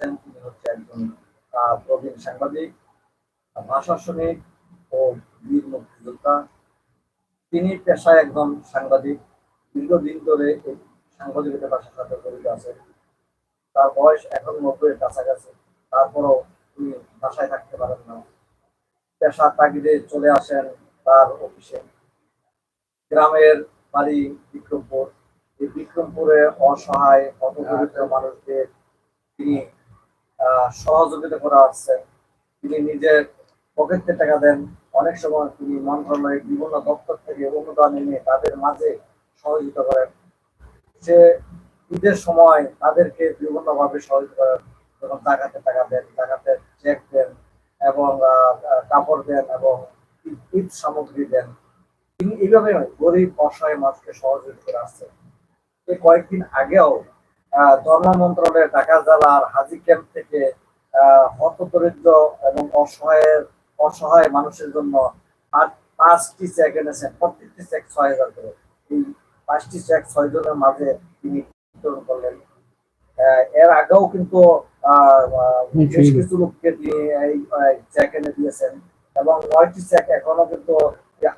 আসছেন তিনি হচ্ছে একজন প্রবীণ সাংবাদিক ভাষা শ্রমিক ও বীর মুক্তিযোদ্ধা। তিনি পেশায় একজন সাংবাদিক। দীর্ঘদিন ধরে এই সাংবাদিকতা পেশার সাথে জড়িত আছেন। তার বয়স এখন নব্বইয়ের কাছাকাছি। তারপরও তিনি বাসায় থাকতে পারেন না। পেশার তাগিদে চলে আসেন তার অফিসে। গ্রামের বাড়ি বিক্রমপুর। এই বিক্রমপুরে অসহায় হতদরিদ্র মানুষদের তিনি সহযোগিতা করা আসছেন তিনি নিজের পকেটে টাকা দেন। অনেক সময় তিনি মন্ত্রণালয়ের বিভিন্ন দপ্তর থেকে অনুদান এনে তাদের মাঝে সহযোগিতা করেন। সে ঈদের সময় তাদেরকে বিভিন্নভাবে সহযোগিতা করেন। যেমন টাকাতে টাকা দেন টাকাতে চেক দেন এবং কাপড় দেন এবং ঈদ- সামগ্রী দেন। তিনি এইভাবে গরিব অসহায় মানুষকে সহযোগিতা করে আসছেন। কয়েকদিন আগেও ধর্ম মন্ত্রণালয়ের ঢাকা জেলার হাজি ক্যাম্প থেকে হতদরিদ্র এবং অসহায়ের অসহায় মানুষের জন্য পাঁচটি চেক এনেছেন। প্রত্যেকটি চেক ছয় হাজার করে। এই পাঁচটি চেক ছয় জনের মাঝে তিনি বিতরণ করলেন। এর আগেও কিন্তু বেশ কিছু লোককে তিনি এই চেক এনে দিয়েছেন। এবং নয়টি চেক এখনও কিন্তু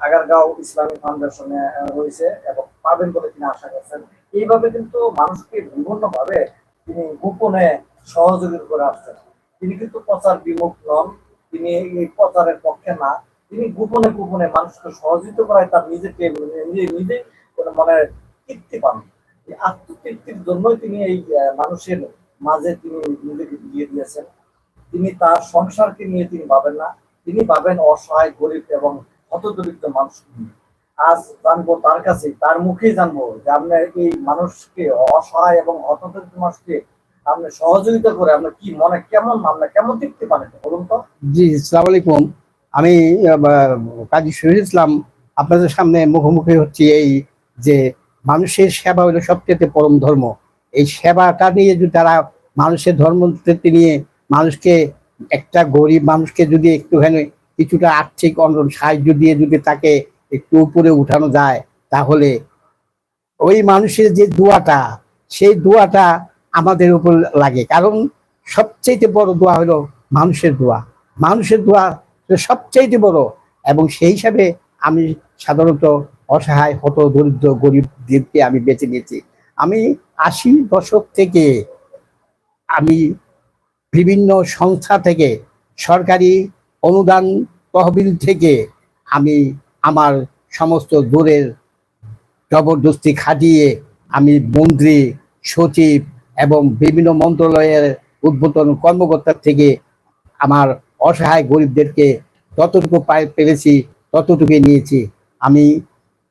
আগারগাঁও ইসলামী ফাউন্ডেশনে রয়েছে এবং পাবেন বলে তিনি আশা করছেন। এইভাবে কিন্তু মানুষকে বিভিন্ন ভাবে তিনি গোপনে সহযোগিতা করে আসছেন। তিনি কিন্তু প্রচার বিমুখ নন, তিনি এই প্রচারের পক্ষে না। তিনি গোপনে গোপনে মানুষকে সহযোগিতা করায় তার নিজেকে নিজে নিজে কোনো মনে তৃপ্তি পান। এই আত্মতৃপ্তির জন্যই তিনি এই মানুষের মাঝে তিনি নিজেকে দিয়ে দিয়েছেন। তিনি তার সংসারকে নিয়ে তিনি ভাবেন না। তিনি ভাবেন অসহায়, গরিব এবং হতদরিদ্র মানুষ। নিয়ে। আজ জানব তার কাছে, তার মুখেই জানব যে আপনার এই মানুষকে অসহায় এবং হতদরিদ্র মানুষকে আপনি সহযোগিতা করে আপনার কি মনে কেমন আপনার কেমন দেখতে পারেন বলুন তো। জি, সালাম আলাইকুম। আমি কাজী শহীদ ইসলাম আপনাদের সামনে মুখোমুখি হচ্ছি এই যে মানুষের সেবা হলো সবচেয়ে পরম ধর্ম। এই সেবাটা নিয়ে যদি তারা মানুষের ধর্ম নিয়ে মানুষকে একটা গরিব মানুষকে যদি একটুখানি কিছুটা আর্থিক অন্য সাহায্য দিয়ে যদি তাকে একটু উপরে উঠানো যায়, তাহলে ওই মানুষের যে দোয়াটা, সেই দোয়াটা আমাদের উপর লাগে। কারণ সবচেয়ে বড় দোয়া হলো মানুষের দোয়া। মানুষের দোয়া সবচেয়ে বড় এবং সেই হিসাবে আমি সাধারণত অসহায়, হত, দরিদ্র, গরিবদেরকে আমি বেছে নিয়েছি। আমি আশি দশক থেকে আমি বিভিন্ন সংস্থা থেকে, সরকারি অনুদান তহবিল থেকে আমি আমার সমস্ত দূরের জবরদস্তি খাটিয়ে আমি মন্ত্রী, সচিব এবং বিভিন্ন মন্ত্রণালয়ের উদ্বোধন কর্মকর্তার থেকে আমার অসহায় গরিবদেরকে যতটুকু পেরেছি ততটুকু নিয়েছি। আমি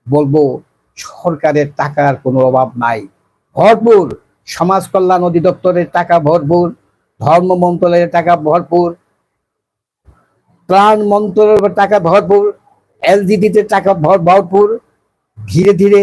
বলব, সরকারের টাকার কোনো অভাব নাই। ভরপুর। সমাজ কল্যাণ অধিদপ্তরের টাকা ভরপুর। ধর্ম মন্ত্রণালয়ের টাকা ভরপুর। ত্রাণ মন্ত্রণালয়ের টাকা ভরপুর। এলজিডিতে টাকা ভর- ভরপুর ধীরে ধীরে